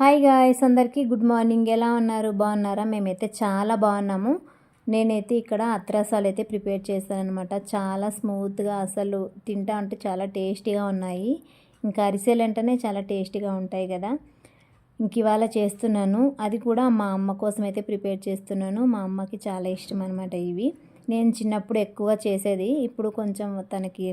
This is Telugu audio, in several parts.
హాయ్ గాయస్ అందరికీ గుడ్ మార్నింగ్. ఎలా ఉన్నారు? బాగున్నారా? మేమైతే చాలా బాగున్నాము. నేనైతే ఇక్కడ అత్రసాలు అయితే ప్రిపేర్ చేశానమాట చాలా స్మూత్గా అసలు తింటా ఉంటే చాలా టేస్టీగా ఉన్నాయి. ఇంకా అరిసెలు అంటేనే చాలా టేస్టీగా ఉంటాయి కదా. ఇంక ఇవాళ చేస్తున్నాను. అది కూడా మా అమ్మ కోసం అయితే ప్రిపేర్ చేస్తున్నాను. మా అమ్మకి చాలా ఇష్టం అనమాట ఇవి. నేను చిన్నప్పుడు ఎక్కువ చేసేది. ఇప్పుడు కొంచెం తనకి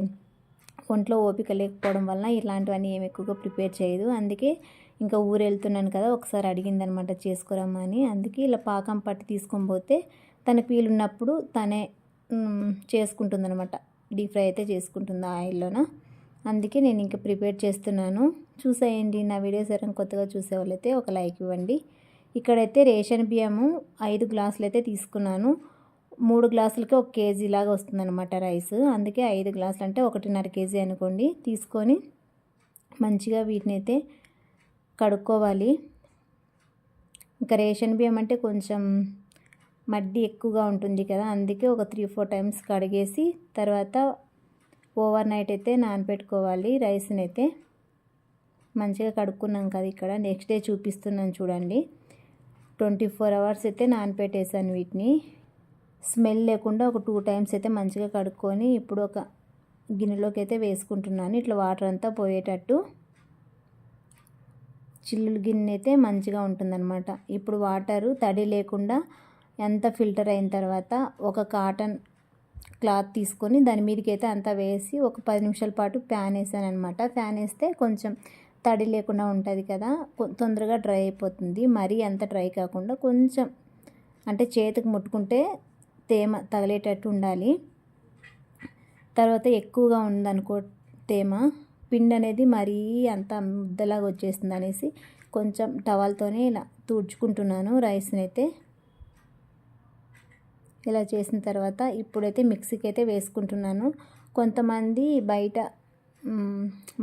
ఒంట్లో ఓపిక లేకపోవడం వల్ల ఇలాంటివన్నీ ఏమి ఎక్కువగా ప్రిపేర్ చేయదు. అందుకే ఇంకా ఊరు వెళ్తున్నాను కదా ఒకసారి అడిగింది అనమాట చేసుకురమ్మని అందుకే ఇలా పాకం పట్టి తీసుకొని పోతే తనకు వీలున్నప్పుడు తనే చేసుకుంటుందనమాట. డీప్ ఫ్రై అయితే చేసుకుంటుంది ఆయిల్లోన. అందుకే నేను ఇంకా ప్రిపేర్ చేస్తున్నాను. చూసేయండి నా వీడియోస్ ఎవరైనా కొత్తగా చూసేవాళ్ళైతే ఒక లైక్ ఇవ్వండి. ఇక్కడైతే రేషన్ బియ్యము ఐదు గ్లాసులు అయితే తీసుకున్నాను. మూడు గ్లాసులకి ఒక కేజీ లాగా వస్తుందన్నమాట రైస్. అందుకే ఐదు గ్లాసులు అంటే ఒకటిన్నర కేజీ అనుకోండి. తీసుకొని మంచిగా వీటిని అయితే కడుక్కోవాలి. ఇంకా రేషన్ బియ్యం అంటే కొంచెం మడ్డి ఎక్కువగా ఉంటుంది కదా అందుకే ఒక త్రీ ఫోర్ టైమ్స్ కడిగేసి తర్వాత ఓవర్ నైట్ అయితే నానబెట్టుకోవాలి రైస్ని అయితే మంచిగా కడుక్కున్నాం కదా ఇక్కడ నెక్స్ట్ డే చూపిస్తున్నాను చూడండి. ట్వంటీ ఫోర్ అవర్స్ అయితే నానపెట్టేసాను వీటిని. స్మెల్ లేకుండా ఒక టూ టైమ్స్ అయితే మంచిగా కడుక్కొని ఇప్పుడు ఒక గిన్నెలోకి అయితే వేసుకుంటున్నాను. ఇట్లా వాటర్ అంతా పోయేటట్టు. చిల్లులు గిన్నె అయితే మంచిగా ఉంటుందన్నమాట. ఇప్పుడు వాటరు తడి లేకుండా ఎంత ఫిల్టర్ అయిన తర్వాత ఒక కాటన్ క్లాత్ తీసుకొని దాని మీదకి అయితే అంతా వేసి ఒక పది నిమిషాల పాటు ఫ్యాన్ వేసాను అనమాట ఫ్యాన్ వేస్తే కొంచెం తడి లేకుండా ఉంటుంది కదా తొందరగా డ్రై అయిపోతుంది. మరీ అంత డ్రై కాకుండా కొంచెం అంటే చేతికి ముట్టుకుంటే తేమ తగిలేటట్టు ఉండాలి. తర్వాత ఎక్కువగా ఉందనుకో తేమ పిండి అనేది మరీ అంత ముద్దలాగా వచ్చేస్తుంది అనేసి కొంచెం టవాల్తోనే ఇలా తుడుచుకుంటున్నాను రైస్ని అయితే ఇలా చేసిన తర్వాత ఇప్పుడైతే మిక్సీకి అయితే వేసుకుంటున్నాను. కొంతమంది బయట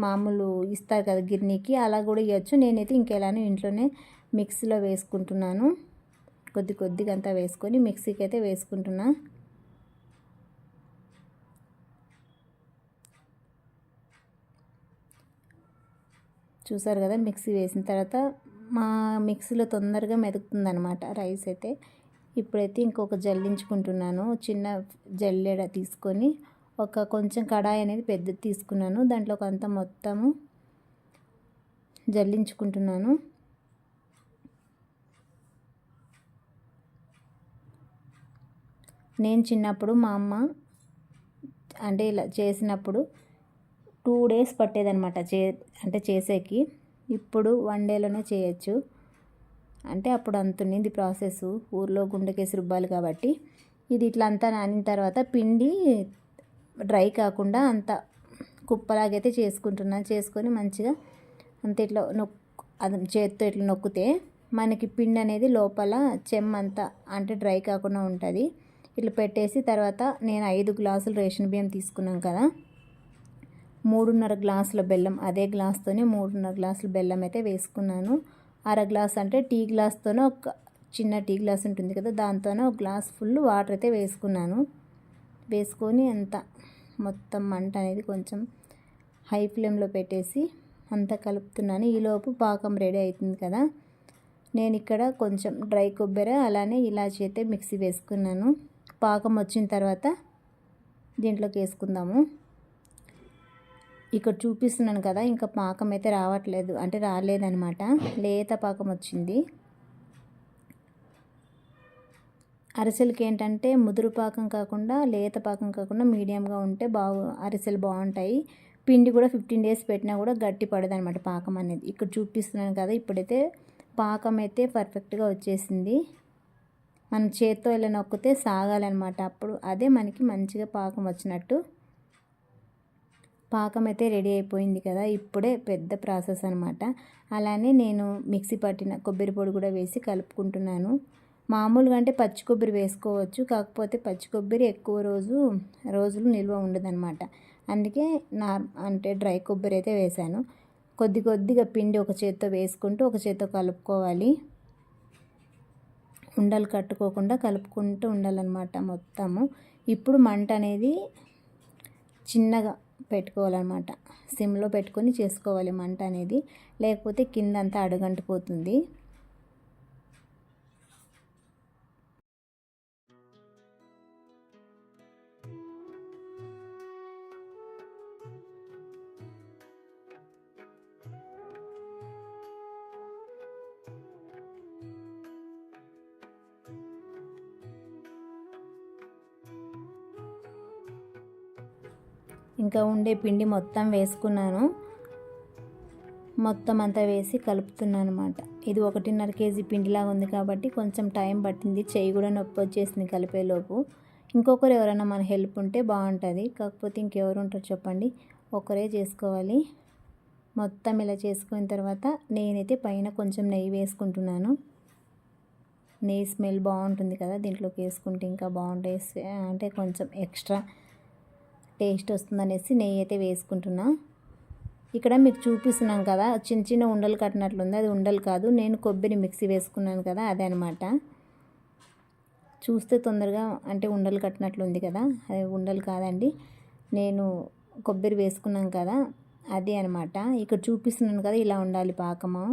మామూలు ఇస్తారు కదా గిర్నీకి అలా కూడా ఇవ్వచ్చు నేనైతే ఇంకెలానో ఇంట్లోనే మిక్సీలో వేసుకుంటున్నాను. కొద్ది కొద్దిగా అంతా వేసుకొని మిక్సీకి అయితే వేసుకుంటున్నాను చూసారు కదా మిక్సీ వేసిన తర్వాత మా మిక్సీలో తొందరగా మెదుకుతుంది అనమాట రైస్ అయితే. ఇప్పుడైతే ఇంకొక జల్లించుకుంటున్నాను. చిన్న జల్లెడ తీసుకొని ఒక కొంచెం కడాయి అనేది పెద్దది తీసుకున్నాను. దాంట్లో కొంత మొత్తము జల్లించుకుంటున్నాను. నేను చిన్నప్పుడు మా అమ్మ అంటే ఇలా చేసినప్పుడు టూ డేస్ పట్టేదనమాట చే అంటే చేసేకి. ఇప్పుడు వన్ డేలోనే చేయొచ్చు. అంటే అప్పుడు అంత ఉన్నింది ప్రాసెస్ ఊర్లో గుండెకేసి రుబ్బాలి కాబట్టి. ఇది ఇట్లా అంతా నానిన తర్వాత పిండి డ్రై కాకుండా అంత కుప్పలాగైతే చేసుకుంటున్నాను చేసుకొని మంచిగా అంత ఇట్లా నొక్కు అది చేత్తో ఇట్లా నొక్కితే మనకి పిండి అనేది లోపల చెమ్మంతా అంటే డ్రై కాకుండా ఉంటుంది. ఇట్లా పెట్టేసి తర్వాత నేను ఐదు గ్లాసులు రేషన్ బియ్యం తీసుకున్నాం కదా. మూడున్నర గ్లాసుల బెల్లం అదే గ్లాస్తోనే మూడున్నర గ్లాసుల బెల్లం అయితే వేసుకున్నాను. అర గ్లాస్ అంటే టీ గ్లాస్తోనే ఒక చిన్న టీ గ్లాస్ ఉంటుంది కదా దాంతోనే ఒక గ్లాస్ ఫుల్ వాటర్ అయితే వేసుకున్నాను. వేసుకొని అంత మొత్తం మంట అనేది కొంచెం హై ఫ్లేమ్లో పెట్టేసి అంతా కలుపుతున్నాను. ఈలోపు పాకం రెడీ అవుతుంది కదా. నేను ఇక్కడ కొంచెం డ్రై కొబ్బరి అలానే ఇలాచి అయితే మిక్సీ వేసుకున్నాను. పాకం వచ్చిన తర్వాత దీంట్లోకి వేసుకుందాము. ఇక్కడ చూపిస్తున్నాను కదా ఇంకా పాకం అయితే రావట్లేదు అంటే రాలేదనమాట లేత పాకం వచ్చింది. అరిసెలకి ఏంటంటే ముదురు పాకం కాకుండా లేత పాకం కాకుండా మీడియంగా ఉంటే బాగు అరిసెలు బాగుంటాయి. పిండి కూడా ఫిఫ్టీన్ డేస్ పెట్టినా కూడా గట్టి పడదనమాట పాకం అనేది. ఇక్కడ చూపిస్తున్నాను కదా ఇప్పుడైతే పాకం అయితే పర్ఫెక్ట్గా వచ్చేసింది. మనం చేత్తో ఇలా నొక్కితే సాగాలన్నమాట. అప్పుడు అదే మనకి మంచిగా పాకం వచ్చినట్టు. పాకం అయితే రెడీ అయిపోయింది కదా ఇప్పుడే పెద్ద ప్రాసెస్ అనమాట అలానే నేను మిక్సీ పట్టిన కొబ్బరి పొడి కూడా వేసి కలుపుకుంటున్నాను. మామూలుగా అంటే పచ్చి కొబ్బరి వేసుకోవచ్చు కాకపోతే పచ్చి కొబ్బరి ఎక్కువ రోజు రోజులు నిల్వ ఉండదన్నమాట. అందుకే నా అంటే డ్రై కొబ్బరి అయితే వేశాను. కొద్ది కొద్దిగా పిండి ఒక చేత్తో వేసుకుంటూ ఒక చేత్తో కలుపుకోవాలి. ఉండలు కట్టుకోకుండా కలుపుకుంటూ ఉండాలన్నమాట మొత్తము. ఇప్పుడు మంట అనేది చిన్నగా పెట్టుకోవాలన్నమాట. సిమ్లో పెట్టుకొని చేసుకోవాలి మంట అనేది. లేకపోతే కిందంతా అడుగంటిపోతుంది ఇంకా ఉండే పిండి మొత్తం వేసుకున్నాను. మొత్తం అంతా వేసి కలుపుతున్నాను అనమాట ఇది ఒకటిన్నర కేజీ పిండిలాగా ఉంది కాబట్టి కొంచెం టైం పట్టింది. చేయి కూడా నొప్పి వచ్చేసింది కలిపేలోపు. ఇంకొకరు ఎవరైనా మన హెల్ప్ ఉంటే బాగుంటుంది. కాకపోతే ఇంకెవరు ఉంటారు చెప్పండి. ఒకరే చేసుకోవాలి. మొత్తం ఇలా చేసుకున్న తర్వాత నేనైతే పైన కొంచెం నెయ్యి వేసుకుంటున్నాను. నెయ్యి స్మెల్ బాగుంటుంది కదా దీంట్లోకి వేసుకుంటే ఇంకా బాగుంటాయి. అంటే కొంచెం ఎక్స్ట్రా టేస్ట్ వస్తుందనేసి నెయ్యి అయితే వేసుకుంటున్నా. ఇక్కడ మీకు చూపిస్తున్నాం కదా చిన్న చిన్న ఉండలు కట్టినట్లుంది. అది ఉండలు కాదు నేను కొబ్బరి మిక్సీ వేసుకున్నాను కదా అదే అనమాట చూస్తే తొందరగా అంటే ఉండలు కట్టినట్లుంది కదా అది ఉండలు కాదండి. నేను కొబ్బరి వేసుకున్నాను కదా అదే అనమాట ఇక్కడ చూపిస్తున్నాను కదా ఇలా ఉండాలి పాకము.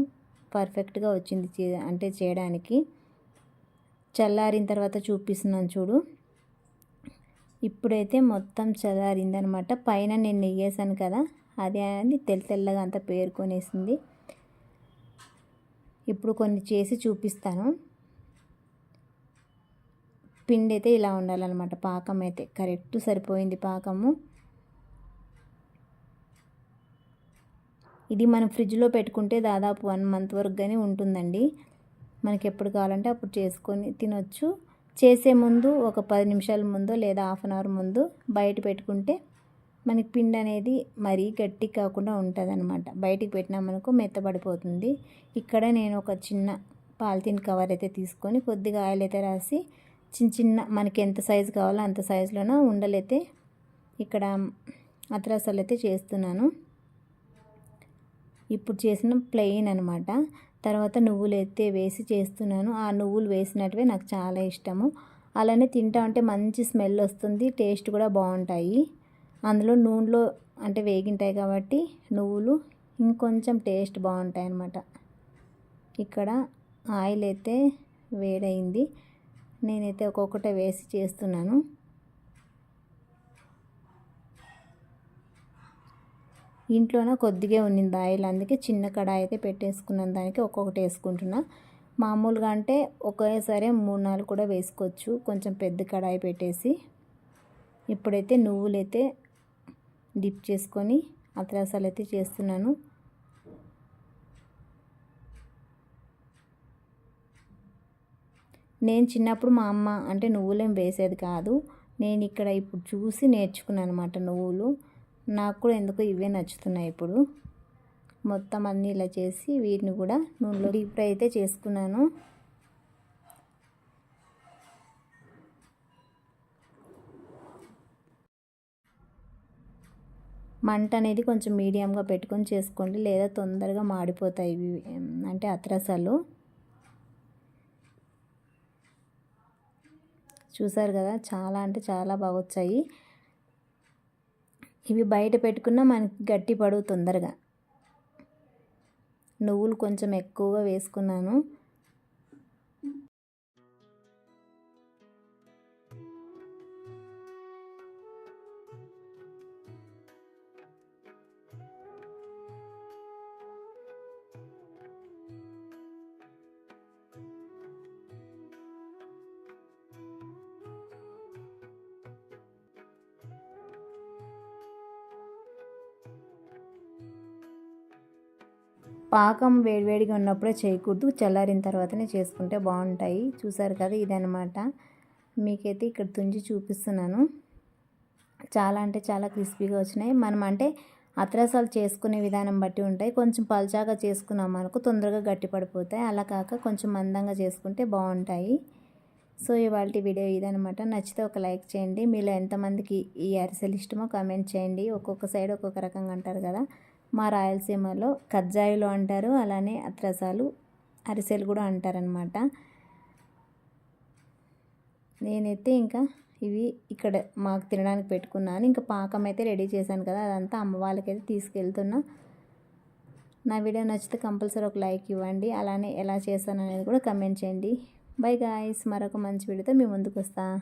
పర్ఫెక్ట్గా వచ్చింది అంటే చేయడానికి. చల్లారిన తర్వాత చూపిస్తున్నాను చూడు. ఇప్పుడైతే మొత్తం చల్లారిందనమాట. పైన నేను నెయ్యేసాను కదా అది అని తెల్ల తెల్లగా అంతా పేరుకొనేసింది. ఇప్పుడు కొన్ని చేసి చూపిస్తాను. పిండి అయితే ఇలా ఉండాలన్నమాట పాకం అయితే కరెక్ట్ సరిపోయింది పాకము. ఇది మనం ఫ్రిడ్జ్లో పెట్టుకుంటే దాదాపు వన్ మంత్ వరకు కానీ ఉంటుందండి. మనకి ఎప్పుడు కావాలంటే అప్పుడు చేసుకొని తినొచ్చు. చేసే ముందు ఒక పది నిమిషాల ముందు లేదా హాఫ్ అన్ అవర్ ముందు బయట పెట్టుకుంటే మనకి పిండి అనేది మరీ గట్టి కాకుండా ఉంటుంది అనమాట బయటికి పెట్టినామనుకో మెత్తబడిపోతుంది. ఇక్కడ నేను ఒక చిన్న పాలిథిన్ కవర్ అయితే తీసుకొని కొద్దిగా ఆయిల్ అయితే రాసి చిన్న చిన్న మనకి ఎంత సైజు కావాలో అంత సైజులోన ఉండలైతే ఇక్కడ అత్రసాలు అయితే చేస్తున్నాను. ఇప్పుడు చేసిన ప్లెయిన్ అనమాట తర్వాత నువ్వులు అయితే వేసి చేస్తున్నాను. ఆ నువ్వులు వేసినట్టువే నాకు చాలా ఇష్టము. అలానే తింటా ఉంటే మంచి స్మెల్ వస్తుంది టేస్ట్ కూడా బాగుంటాయి. అందులో నూనెలో అంటే వేగింటాయి కాబట్టి నువ్వులు ఇంకొంచెం టేస్ట్ బాగుంటాయి అన్నమాట. ఇక్కడ ఆయిల్ అయితే వేడైంది. నేనైతే ఒక్కొక్కటే వేసి చేస్తున్నాను. ఇంట్లోనే కొద్దిగా ఉన్నింది ఆయిల్. అందుకే చిన్న కడాయి అయితే పెట్టేసుకున్నాను. దానికి ఒక్కొక్కటి వేసుకుంటున్నా. మామూలుగా అంటే ఒకేసారి మూడు నాలుగు కూడా వేసుకోవచ్చు. కొంచెం పెద్ద కడాయి పెట్టేసి. ఇప్పుడైతే నువ్వులైతే డిప్ చేసుకొని అత్రాసాలు అయితే చేస్తున్నాను. నేను చిన్నప్పుడు మా అమ్మ అంటే నువ్వులేం వేసేది కాదు. నేను ఇక్కడ ఇప్పుడు చూసి నేర్చుకున్నాను అనమాట నువ్వులు. నాకు కూడా ఎందుకో ఇవే నచ్చుతున్నాయి ఇప్పుడు. మొత్తం అన్నీ ఇలా చేసి వీటిని కూడా నూనెలో డీప్ ఫ్రై అయితే చేసుకున్నాను. మంట అనేది కొంచెం మీడియంగా పెట్టుకొని చేసుకోండి లేదా తొందరగా మాడిపోతాయి ఇవి అంటే అత్రసాలు. చూసారు కదా చాలా అంటే చాలా బాగా వచ్చాయి. ఇవి బయట పెట్టుకున్నా మనకి గట్టి పడవు తొందరగా. నువ్వులు కొంచెం ఎక్కువగా వేసుకున్నాను. పాకం వేడివేడిగా ఉన్నప్పుడే చేయకూడదు. చల్లారిన తర్వాతనే చేసుకుంటే బాగుంటాయి. చూసారు కదా ఇదనమాట మీకైతే ఇక్కడ తుంచి చూపిస్తున్నాను. చాలా అంటే చాలా క్రిస్పీగా వచ్చినాయి. మనం అంటే అత్రసాలు చేసుకునే విధానం బట్టి ఉంటాయి. కొంచెం పల్చాగా చేసుకున్నాం అనుకో తొందరగా గట్టిపడిపోతాయి అలా కాక కొంచెం మందంగా చేసుకుంటే బాగుంటాయి. సో ఇవాళ వీడియో ఇదనమాట నచ్చితే ఒక లైక్ చేయండి. మీలో ఎంతమందికి ఈ అరిసెలు ఇష్టమో కామెంట్ చేయండి. ఒక్కొక్క సైడ్ ఒక్కొక్క రకంగా అంటారు కదా. మా రాయలసీమలో కజ్జాయిలు అంటారు అలానే అత్రసాలు అరిసెలు కూడా అంటారనమాట నేనైతే ఇంకా ఇవి ఇక్కడ మాకు తినడానికి పెట్టుకున్నాను. ఇంకా పాకం అయితే రెడీ చేశాను కదా అదంతా అమ్మ వాళ్ళకైతే తీసుకెళ్తున్నా. నా వీడియో నచ్చితే కంపల్సరీ ఒక లైక్ ఇవ్వండి అలానే ఎలా చేస్తాను అనేది కూడా కమెంట్ చేయండి. బై గాయస్ మరొక మంచి వీడియోతో మీ ముందుకు వస్తాను